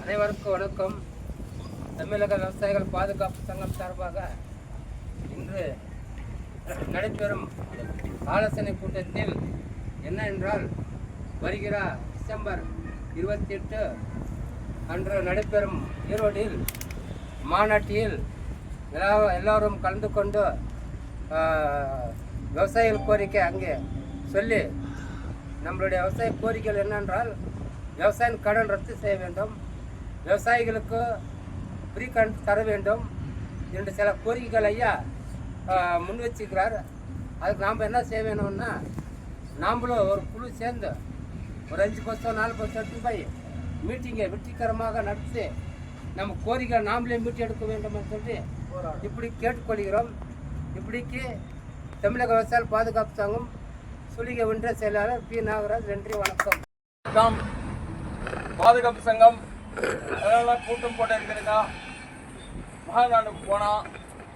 அனைவருக்கும் வணக்கம். தமிழக விவசாயிகள் பாதுகாப்பு சங்கம் சார்பாக இன்று நடைபெறும் ஆலோசனை கூட்டத்தில் என்ன என்றால் வருகிற டிசம்பர் இருபத்தி எட்டு அன்று நடைபெறும் ஈரோட்டில் மாநாட்டில் எல்லா எல்லோரும் கலந்து கொண்டு விவசாயிகள் கோரிக்கை அங்கே சொல்லி நம்மளுடைய விவசாய கோரிக்கைகள் என்னென்றால் விவசாயம் கடன் ரத்து செய்ய வேண்டும். விவசாயிகளுக்கு ஃப்ரீ கடன் தர வேண்டும். என்று சில கோரிக்கைகள் ஐயா முன் வச்சுக்கிறார் அதுக்கு நாம் என்ன செய்ய வேணும்னா நாமளும் ஒரு குழு சேர்ந்து ஒரு அஞ்சு பர்சன்ட் நாலு பர்சன்ட் போய் மீட்டிங்கை வெற்றிகரமாக நடத்தி நம்ம கோரிக்கை நாமளே மீட்டி எடுக்க வேண்டும் என்று சொல்லி இப்படி கேட்டுக்கொள்கிறோம். இப்படிக்கு தமிழக விவசாய பாதுகாப்பு சங்கம் சுலிக ஒன்றிய செயலாளர் பி. நாகராஜ் நன்றி வணக்கம். வணக்கம் பாதுகாப்பு சங்கம் அதெல்லாம் கூட்டம் போட்டு இருக்கிறீங்க மகாநாடுக்கு போனால்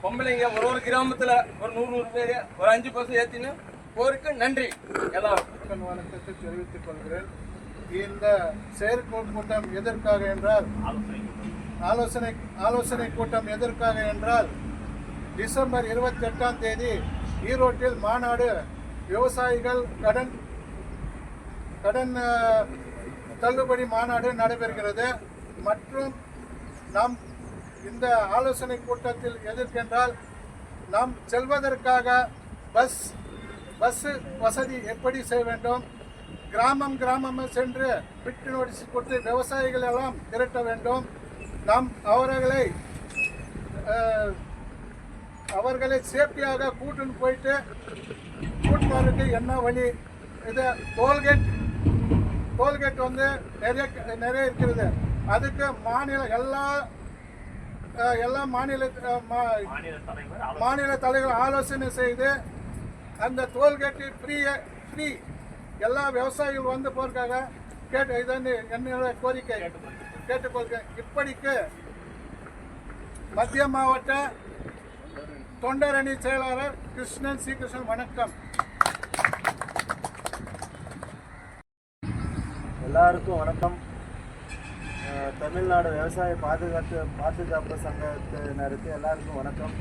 பொம்பளைங்க ஒரு ஒரு கிராமத்தில் ஒரு நூறு நூறு பேர் ஒரு அஞ்சு பர்சன்ட் ஏற்றின்னு போருக்கு நன்றி. எல்லாம் வணக்கத்தை தெரிவித்துக் கொள்கிறேன். இந்த செயற்கோள் கூட்டம் எதற்காக என்றால் ஆலோசனை ஆலோசனை கூட்டம் எதற்காக என்றால் டிசம்பர் இருபத்தி எட்டாம் தேதி ஈரோட்டில் மாநாடு விவசாயிகள் கடன் கடன் தள்ளுபடி மாநாடு நடைபெறுகிறது. மற்றும் நாம் இந்த ஆலோசனை கூட்டத்தில் எதிர்க்கென்றால் நாம் செல்வதற்காக பஸ் பஸ்ஸு வசதி எப்படி செய்ய வேண்டும்? கிராமம் கிராமம் சென்று பிட்டு நோட்டீஸ் கொடுத்து விவசாயிகள் எல்லாம் திரட்ட வேண்டும். நாம் அவர்களை அவர்களை சேஃப்டியாக கூட்டுன்னு போயிட்டு கூட்டுறதுக்கு என்ன வழி? இது டோல்கேட். டோல்கேட் வந்து நிறைய நிறைய இருக்கிறது. அதுக்கு மாநில எல்லா எல்லா மாநில மாநில தலைவர் ஆலோசனை. செய்து அந்த டோல்கேட்டு ஃப்ரீ ஃப்ரீ. எல்லா விவசாயிகள் வந்து போறதுக்காக கேட்டு இதன் என்னோட கோரிக்கை. கேட்டுக்கொள்கிறேன் இப்படிக்கு மத்திய மாவட்ட தொண்டரணி செயலாளர் கிருஷ்ணன் சி கிருஷ்ணன் வணக்கம். எல்லாருக்கும் வணக்கம். தமிழ்நாடு விவசாய பாதுகாத்து பாதுகாப்பு சங்கத்தினருக்கு எல்லாருக்கும் வணக்கம்.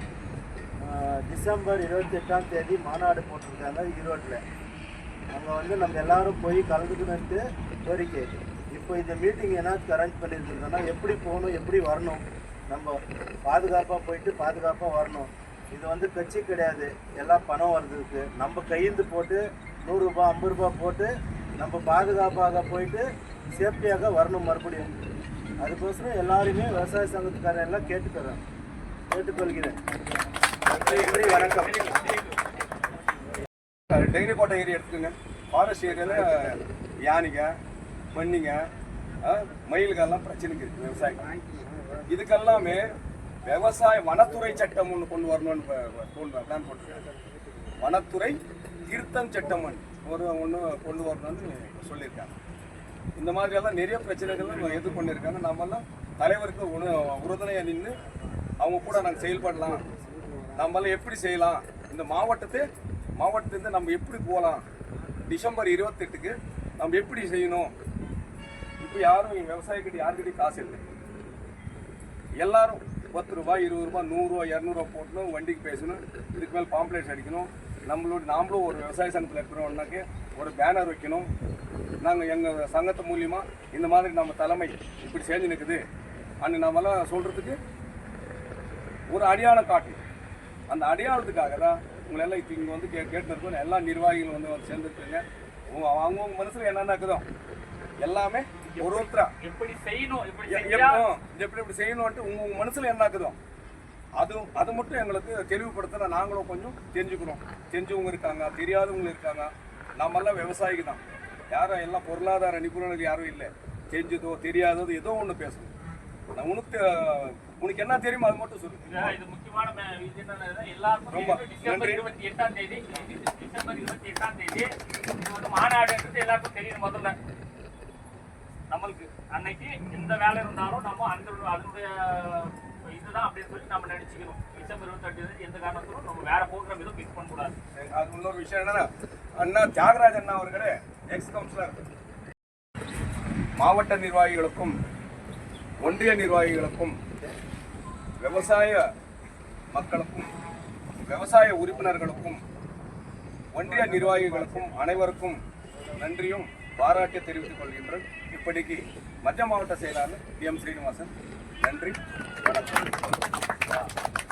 டிசம்பர் இருபத்தி எட்டாம் தேதி மாநாடு போட்டிருக்காங்க ஈரோட்டில். அங்கே வந்து நம்ம எல்லாரும் போய் கலந்துக்கணுன்ட்டு கோரிக்கை. இப்போ இந்த மீட்டிங் என்ன அரேஞ்ச் பண்ணியிருக்கோம்னா எப்படி போகணும் எப்படி வரணும்? நம்ம பாதுகாப்பாக போயிட்டு பாதுகாப்பாக வரணும். இது வந்து கட்சி கிடையாது. எல்லாம் பணம் வர்றதுக்கு. நம்ம கையெழுத்து போட்டு நூறுரூபா ஐம்பது ரூபா போட்டு நம்ம பாதுகாப்பாக போயிட்டு சேஃப்டியாக வரணும் மறுபடியும். அதுக்கோசரம் எல்லாருமே விவசாய சங்கத்துக்காரர் எல்லாம் கேட்டுக்கிறேன். கேட்டுக்கொள்கிறேன். நன்றி வணக்கம். டெய்ரி கோட்டை ஏரியா எடுத்துக்கோங்க. ஃபாரஸ்ட் ஏரியாவில் யானைங்க மண்ணிங்க மயில்கள்லாம் பிரச்சனைக்கு இருக்குது விவசாயம் இதுக்கெல்லாமே விவசாய வனத்துறை சட்டம் ஒன்று கொண்டு வரணும்னு ப- பிளான் போட்டிருக்காங்க. வனத்துறை திருத்தம் சட்டம் ஒன்று ஒரு ஒன்று கொண்டு வரணும்னு சொல்லியிருக்காங்க. இந்த மாதிரியெல்லாம் நிறைய பிரச்சனைகள் எதிர்கொண்டிருக்காங்க. நம்மெல்லாம் தலைவருக்கு உண உறுதுணையாக நின்று அவங்க கூட நாங்கள் செயல்படலாம். நம்மளாம் எப்படி செய்யலாம்? இந்த மாவட்டத்தை மாவட்டத்திலேருந்து நம்ம எப்படி போகலாம்? டிசம்பர் இருபத்தெட்டுக்கு நம்ம எப்படி செய்யணும்? இப்போ யாரும் விவசாயிக்கிட்ட யாருக்கிட்டையும் காசு இல்லை. எல்லாரும் பத்து ரூபாய் இருபது ரூபாய் நூறுரூவா இரநூறுவா போட்டணும் வண்டிக்கு பேசணும். இதுக்கு மேலே பாம்ப்ளேட்ஸ் அடிக்கணும். நம்மளோட நாமளும் ஒரு விவசாய சங்கத்தில் இருக்கிறோம்னாக்க ஒரு பேனர் வைக்கணும். நாங்கள் எங்கள் சங்கத்து மூலியமா இந்த மாதிரி நம்ம தலைமை இப்படி செஞ்சு நிற்குது அன்னு நம்மலாம் சொல்கிறதுக்கு ஒரு அடையாளம் காட்டு. அந்த அடையாளத்துக்காக தான் உங்களை எல்லாம் இப்போ இங்கே வந்து கே கேட்டுருக்கோம் எல்லா நிர்வாகிகளும் வந்து வந்து சேர்ந்துருக்குங்க. அவங்கவுங்க மனசில் என்னென்ன இருக்குதோ எல்லாமே ஒரு ஒருத்தரா. எப்படி செய்யணும் எப்படி எப்படி எப்படி செய்யணும்ட்டு உங்க உங்க மனசுல என்ன இருக்குதோ அது அது மட்டும் எங்களுக்கு தெளிவுபடுத்தினா நாங்களும் கொஞ்சம் தெரிஞ்சுக்கிறோம் தெரிஞ்சவங்க இருக்காங்க தெரியாதவங்க இருக்காங்க. நம்மெல்லாம் விவசாயிக்கு தான். யாரும் எல்லாம் பொருளாதார நிபுணர்கள் யாரும் இல்லை. தெரிஞ்சதோ தெரியாததோ ஏதோ ஒன்று பேசணும். நான் உனக்கு உனக்கு என்ன தெரியுமோ அது மட்டும் சொல்லு. இது முக்கியமான ரொம்ப. டிசம்பர். இருபத்தி எட்டாம் தேதி டிசம்பர் இருபத்தி எட்டாம் தேதி மாநாடுன்றது எல்லாருக்கும் தெரியும் முதல்ல. நம்மளுக்கு அன்னைக்கு எந்த வேலை இருந்தாலும் நம்ம அந்த அதனுடைய இதுதான் அப்படின்னு சொல்லி நம்ம நினைச்சுக்கணும். டிசம்பர் இருபத்தெட்டு எந்த காரணத்திலும் நம்ம விஷயம் என்னன்னா அண்ணா தியாகராஜ் அண்ணா அவர்களே எக்ஸ் கவுன்சிலர் மாவட்ட நிர்வாகிகளுக்கும் ஒன்றிய நிர்வாகிகளுக்கும் விவசாய மக்களுக்கும் விவசாய உறுப்பினர்களுக்கும் ஒன்றிய நிர்வாகிகளுக்கும் அனைவருக்கும் நன்றியும் பாராட்டி தெரிவித்துக் கொள்கின்றனர் இப்படிக்கு மத்திய மாவட்ட செயலாளர் பி எம் ஸ்ரீனிவாசன். நன்றி. வணக்கம்.